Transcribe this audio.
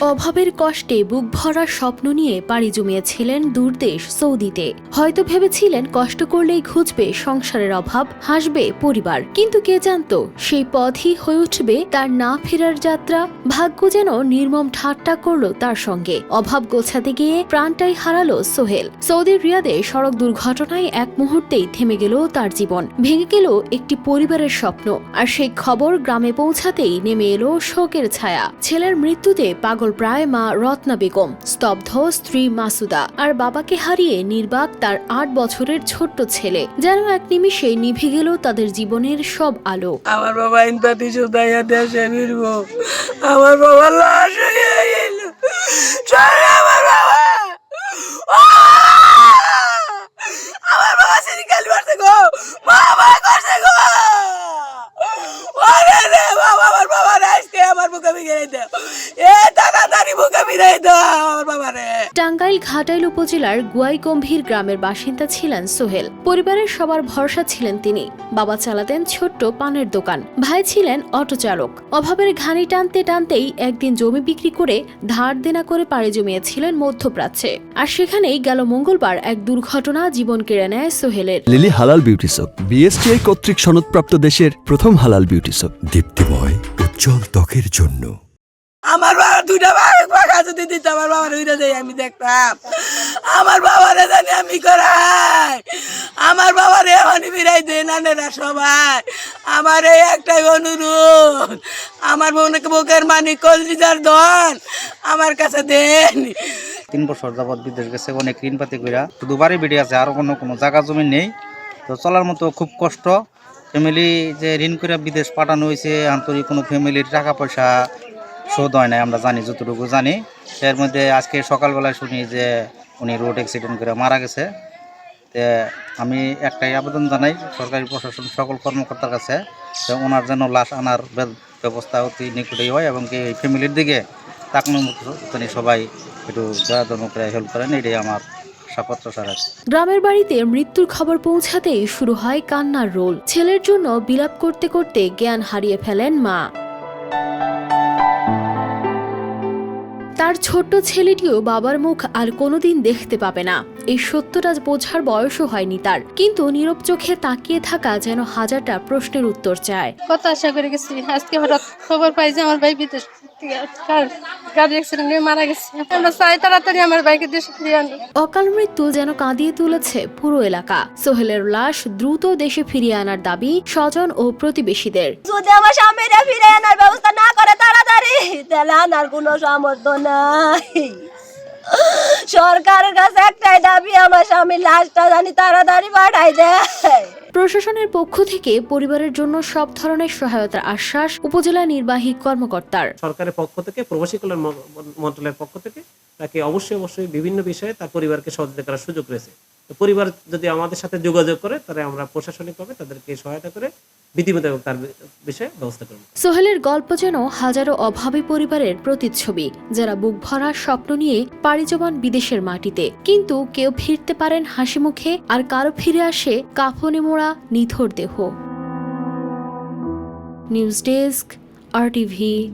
অভাবের কষ্টে বুক ভরা স্বপ্ন নিয়ে পাড়ি জমিয়েছিলেন দূরদেশ সৌদিতে। হয়তো ভেবেছিলেন কষ্ট করলেই ঘুচবে সংসারের অভাব, হাসবে পরিবার। কিন্তু কে জানতো, সেই পথই হয়ে উঠবে তার না ফেরার যাত্রা। ভাগ্য যেন নির্মম ঠাট্টা করল তার সঙ্গে। অভাব গোছাতে গিয়ে প্রাণটাই হারালো সোহেল। সৌদির রিয়াদে সড়ক দুর্ঘটনায় এক মুহূর্তেই থেমে গেল তার জীবন। ভেঙে গেল একটি পরিবারের স্বপ্ন। আর সেই খবর গ্রামে পৌঁছাতেই নেমে এলো শোকের ছায়া। ছেলের মৃত্যুতে পাগল প্রায় মা রত্না বেগম, স্তব্ধ স্ত্রী মাসুদা আর বাবাকে হারিয়ে নির্বাক তার আট বছরের ছোট্ট ছেলে, যেন এক নিমিষে নিভে গেল তাদের জীবনের সব আলো। আমার বাবা ইনপাতি সুদাইয়া দেশে আমার বাবা লাশ আমার বাবা! আমার বাবা আমার এ দাও আমার টাঙ্গাইল ঘাটাইল উপজেলার গুয়াইগম্ভীর গ্রামের বাসিন্দা ছিলেন সোহেল। পরিবারের সবার ভরসা ছিলেন তিনি। বাবা চালাতেন ছোট্ট পানের দোকান। ভাই ছিলেন অটো চালক। অভাবের ঘানি টানতে টানতেই একদিন জমি বিক্রি করে ধার দেনা করে পাড়ি জমিয়েছিলেন মধ্যপ্রাচ্যে। আর সেখানেই গেল মঙ্গলবার এক দুর্ঘটনা জীবন কেড়ে নেয় সোহেলের। লিলি হালাল বিউটি সোপ বিএসটিআই কর্তৃক সনদপ্রাপ্ত দেশের প্রথম হালাল বিউটি সোপ দীপ্তিময় উজ্জ্বল ত্বকের জন্য। আমার বাবা দুইটা ফাঁকা যদি দিত আমার বাবার উইরা যাই আমি দেখতাম। আমার বাবারে জানি আমি করাই। আমার বাবারে এখনই বিরাই দে নানেরা সবাই। আমার এই একটাই অনুরোধ। আমার বোনকে বুকের মানিক কলজিজার ধন। আমার কাছে দেন। তিন বছর যাবৎ বিদেশ গেছে, অনেক ঋণ পাতি কইরা। শুধু বাড়ি বেড়ে আছে, আর কোনো কোনো জায়গা জমি নেই। তো চলার মতো খুব কষ্ট। ফ্যামিলি যে ঋণ করে বিদেশ পাঠানো হয়েছে আন্তরিক কোনো ফ্যামিলির টাকা পয়সা শোধ হয় নাই, আমরা জানি, যতটুকু জানি। এর মধ্যে আজকে সকালবেলায় শুনি যে উনি রোড অ্যাক্সিডেন্ট করে মারা গেছে। তে আমি একটাই আবেদন জানাই, সরকারি প্রশাসন সকল কর্মকর্তার কাছে, যে ওনার যেন লাশ আনার ব্যবস্থা অতি নিকটেই হয় এবং কি এই ফ্যামিলির দিকে তাকনো সবাই একটু দয়া ধর্ম করে হেল্প করেন, এটাই আমার গ্রামের বাড়িতে মৃত্যুর খবর পৌঁছাতেই শুরু হয় কান্নার রোল। ছেলের জন্য বিলাপ করতে করতে জ্ঞান হারিয়ে ফেলেন মা। তার ছোট্ট ছেলেটিও বাবার মুখ আর কোনোদিন দেখতে পাবে না। এই সত্যটা বোঝার বয়সও হয়নি তার। কিন্তু নীরব চোখে তাকিয়ে থাকা যেন হাজারটা প্রশ্নের উত্তর চায়। কত আশা করে গেছি। আজকে হঠাৎ খবর পাই যে আমার ভাই বিদেশ গাড়ি অ্যাক্সিডেন্ট মারা গেছে। আমরা চাই তাড়াতাড়ি আমার ভাইকে দেশে ফিরিয়ে আনো অকাল মৃত্যু যেন কাঁদিয়ে তুলেছে পুরো এলাকা। সোহেলের লাশ দ্রুত দেশে ফিরিয়ে আনার দাবি স্বজন ও প্রতিবেশীদের। যদি আমার স্বামীরা ফিরে আনার ব্যবস্থা না করে তাড়াতাড়ি তাহলে আনার কোনো সামর্থ্য নাই। সরকারের কাছে একটাই দাবি আমার স্বামীর লাশটা জানি তাড়াতাড়ি পাঠাই দেয়। প্রশাসনের পক্ষ থেকে পরিবারের জন্য সব ধরনের সহায়তার আশ্বাস উপজেলা নির্বাহী কর্মকর্তার। সরকারের পক্ষ থেকে প্রবাসী কল্যাণ মন্ত্রণালয়ের পক্ষ থেকে তাকে অবশ্যই অবশ্যই বিভিন্ন বিষয়ে তার পরিবারকে সহযোগিতা করার সুযোগ রয়েছে। পরিবার যদি আমাদের সাথে যোগাযোগ করে, তাহলে আমরা প্রশাসনিকভাবে তাদেরকে সহায়তা করে সোহেলের গল্প যেন হাজারো অভাবী পরিবারের প্রতিচ্ছবি, যারা বুক ভরা স্বপ্ন নিয়ে পাড়ি জমান বিদেশের মাটিতে। কিন্তু কেউ ফিরতে পারেন হাসি মুখে, আর কারও ফিরে আসে কাফনে মোড়া নিথর দেহ। News desk, R TV.